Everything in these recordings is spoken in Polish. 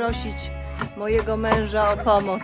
poprosić mojego męża o pomoc.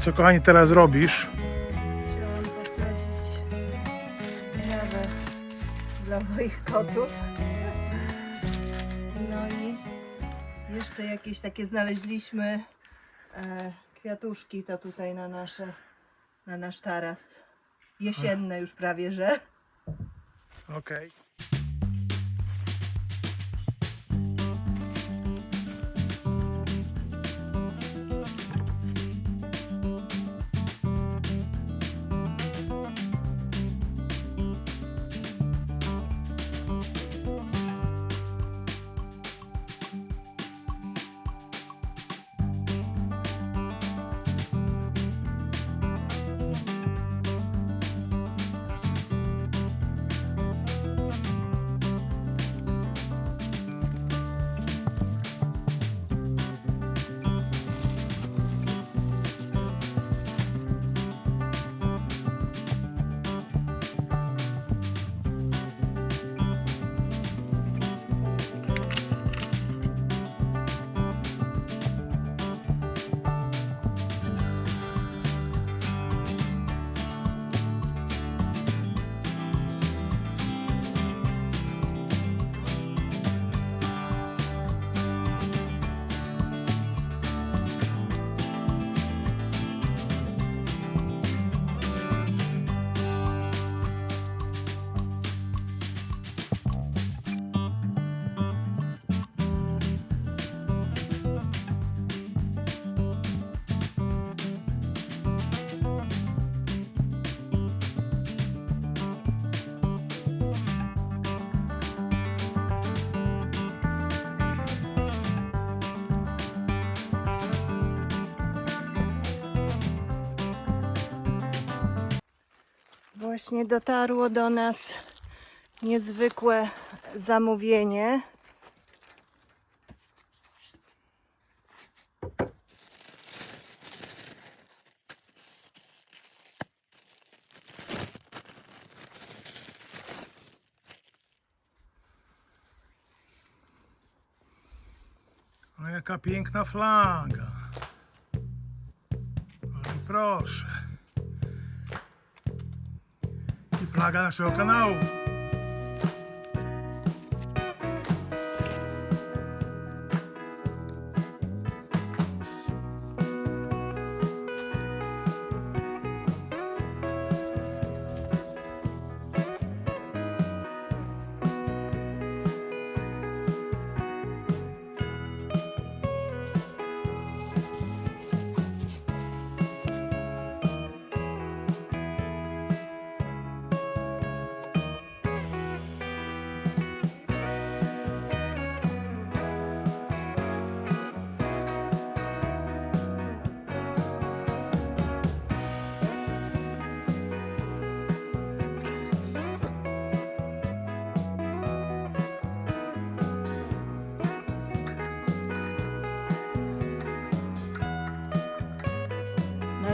Co kochani teraz robisz? Chciałam posadzić trawę dla moich kotów. No i jeszcze jakieś takie znaleźliśmy e, kwiatuszki to tutaj na nasze, na nasz taras. Jesienne już prawie, że. Okej. Właśnie dotarło do nas niezwykłe zamówienie. No jaka piękna flaga. I proszę. I flaga naszego kanału.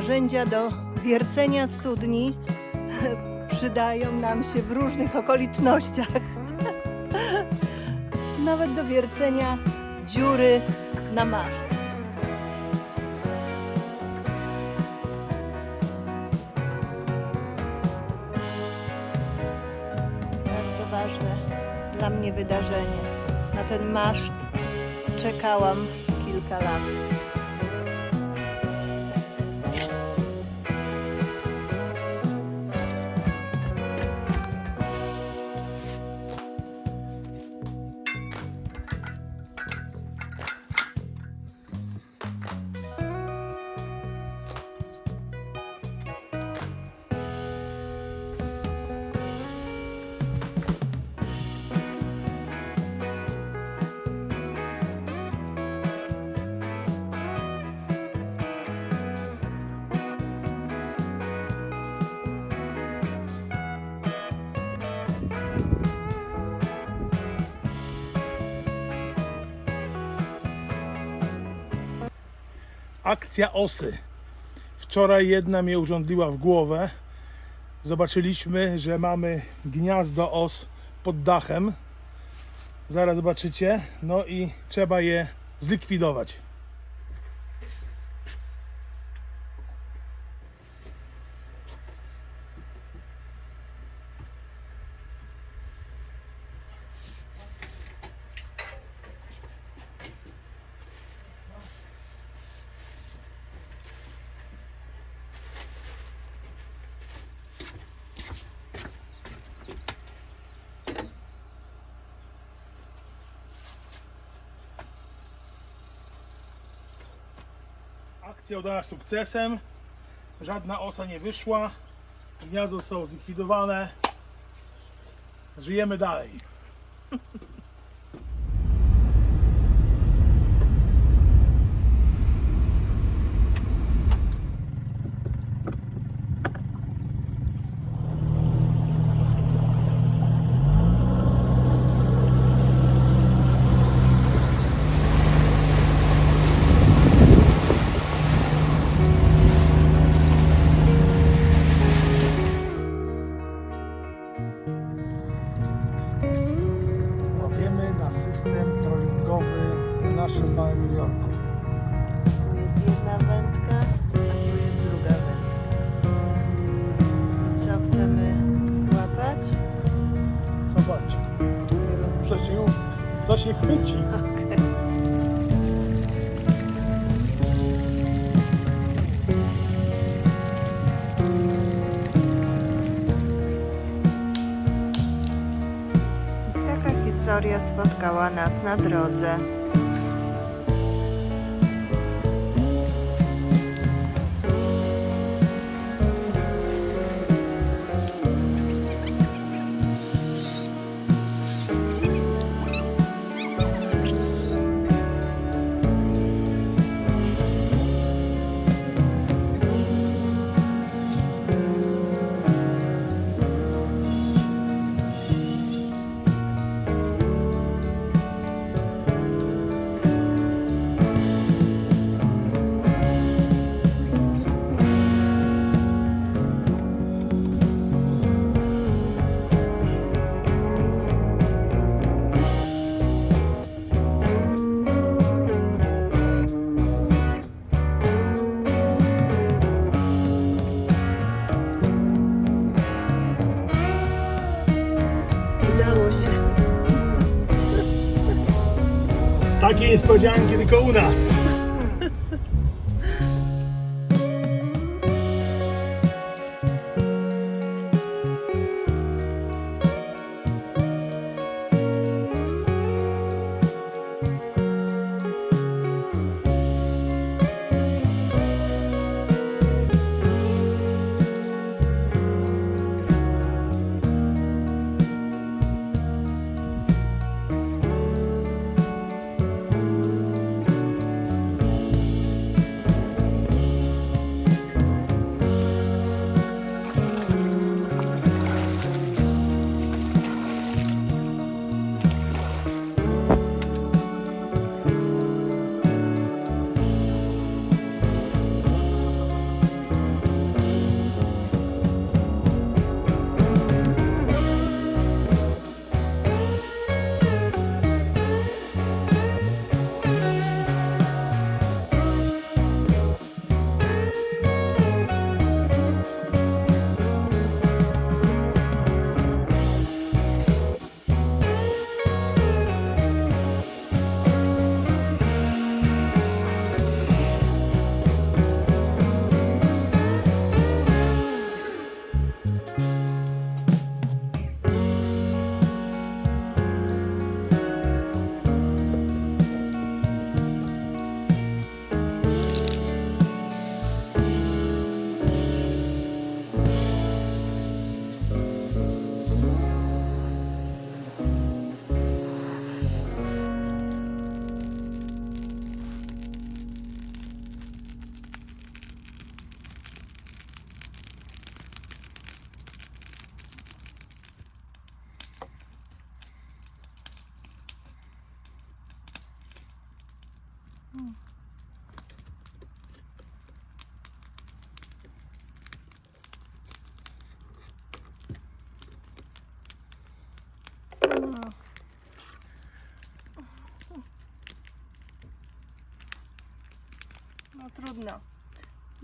Narzędzia do wiercenia studni przydają nam się w różnych okolicznościach. Nawet do wiercenia dziury na maszt. Bardzo ważne dla mnie wydarzenie. Na ten maszt czekałam kilka lat. Akcja osy. Wczoraj jedna mnie urządliła w głowę. Zobaczyliśmy, że mamy gniazdo os pod dachem. Zaraz zobaczycie. No i trzeba je zlikwidować. Akcja udała sukcesem. Żadna osa nie wyszła. Gniazdo zostało zlikwidowane. Żyjemy dalej. Się, co się chwyci. Taka historia spotkała nas na drodze. Takie niespodzianki tylko u nas.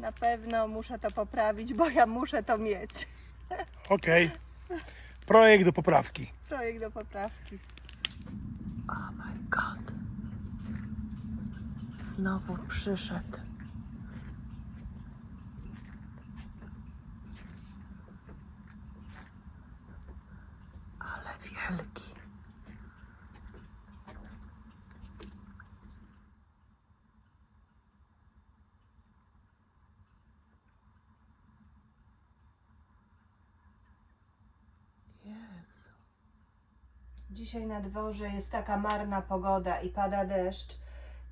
Na pewno muszę to poprawić, bo ja muszę to mieć. Okej. Projekt do poprawki. Projekt do poprawki. Oh my god. Znowu przyszedł. Dzisiaj na dworze jest taka marna pogoda i pada deszcz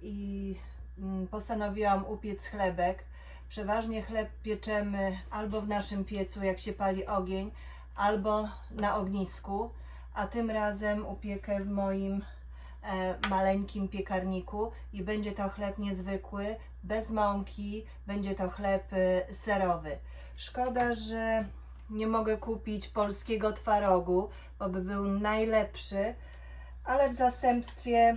i mm, postanowiłam upiec chlebek. Przeważnie chleb pieczemy albo w naszym piecu, jak się pali ogień, albo na ognisku, a tym razem upiekę w moim e, maleńkim piekarniku i będzie to chleb niezwykły, bez mąki, będzie to chleb e, serowy. Szkoda, że nie mogę kupić polskiego twarogu, bo by był najlepszy, ale w zastępstwie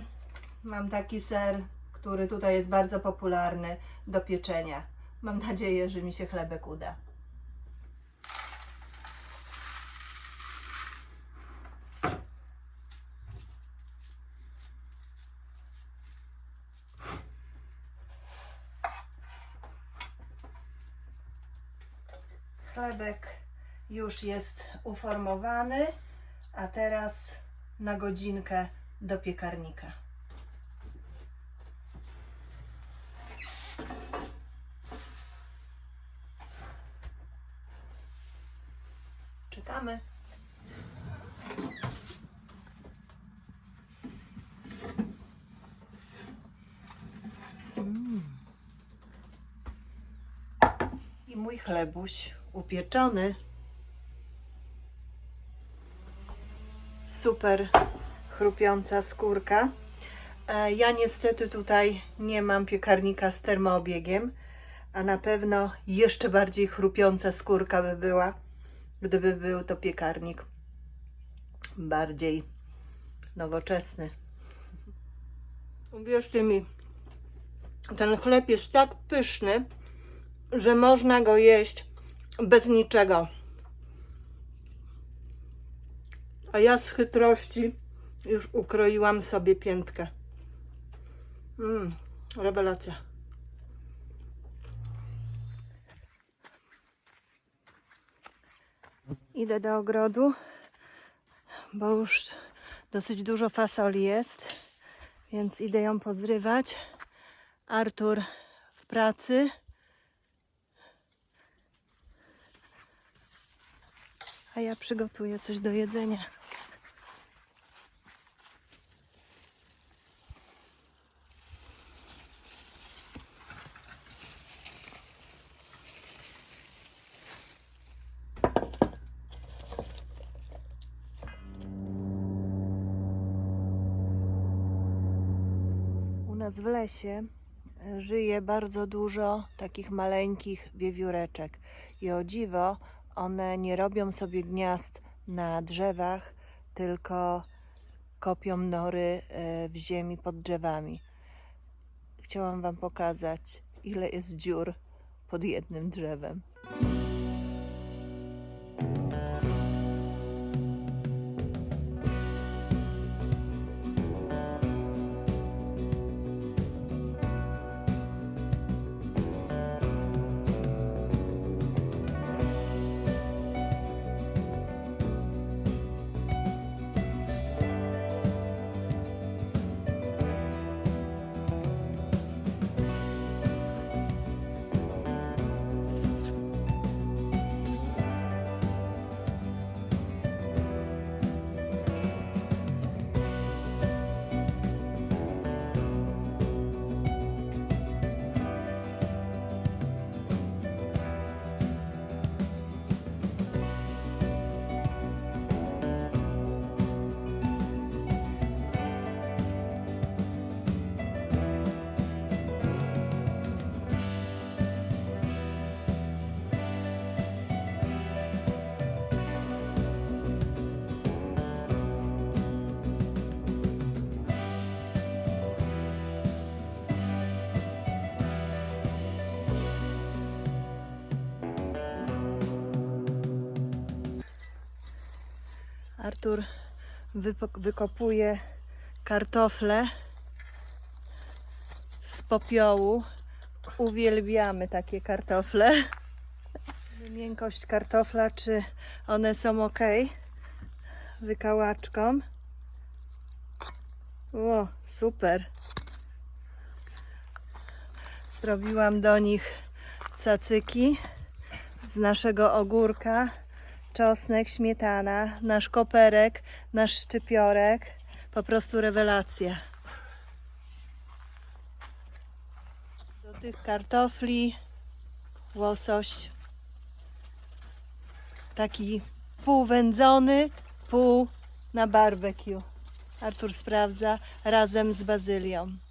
mam taki ser, który tutaj jest bardzo popularny do pieczenia. Mam nadzieję, że mi się chlebek uda. Chlebek już jest uformowany, a teraz na godzinkę do piekarnika. Czekamy. I mój chlebuś upieczony. Super chrupiąca skórka. E, Ja niestety tutaj nie mam piekarnika z termoobiegiem, a na pewno jeszcze bardziej chrupiąca skórka by była, gdyby był to piekarnik bardziej nowoczesny. Uwierzcie mi, ten chleb jest tak pyszny, że można go jeść bez niczego. A ja z chytrości już ukroiłam sobie piętkę. Mmm, rewelacja. Idę do ogrodu, bo już dosyć dużo fasoli jest, więc idę ją pozrywać. Artur w pracy. A ja przygotuję coś do jedzenia. Nas w lesie e, żyje bardzo dużo takich maleńkich wiewióreczek. I o dziwo, one nie robią sobie gniazd na drzewach, tylko kopią nory e, w ziemi pod drzewami. Chciałam Wam pokazać, ile jest dziur pod jednym drzewem. Artur wykopuje kartofle z popiołu. Uwielbiamy takie kartofle. Miękkość kartofla, czy one są ok? Wykałaczką. O, super. Zrobiłam do nich cacyki z naszego ogórka, czosnek, śmietana, nasz koperek, nasz szczypiorek. Po prostu rewelacja. Do tych kartofli łosoś taki pół wędzony, pół na barbecue. Artur sprawdza razem z bazylią.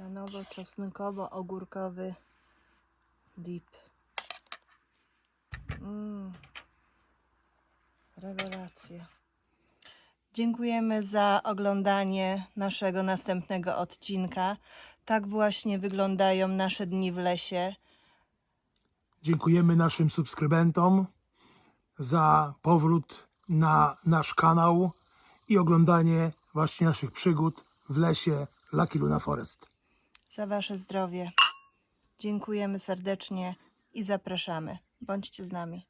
Śmietanowo-czosnkowo-ogórkowy dip. Mm. Rewelacja. Dziękujemy za oglądanie naszego następnego odcinka. Tak właśnie wyglądają nasze dni w lesie. Dziękujemy naszym subskrybentom za powrót na nasz kanał i oglądanie właśnie naszych przygód w lesie Lucky Luna Forest. Za Wasze zdrowie. Dziękujemy serdecznie i zapraszamy. Bądźcie z nami.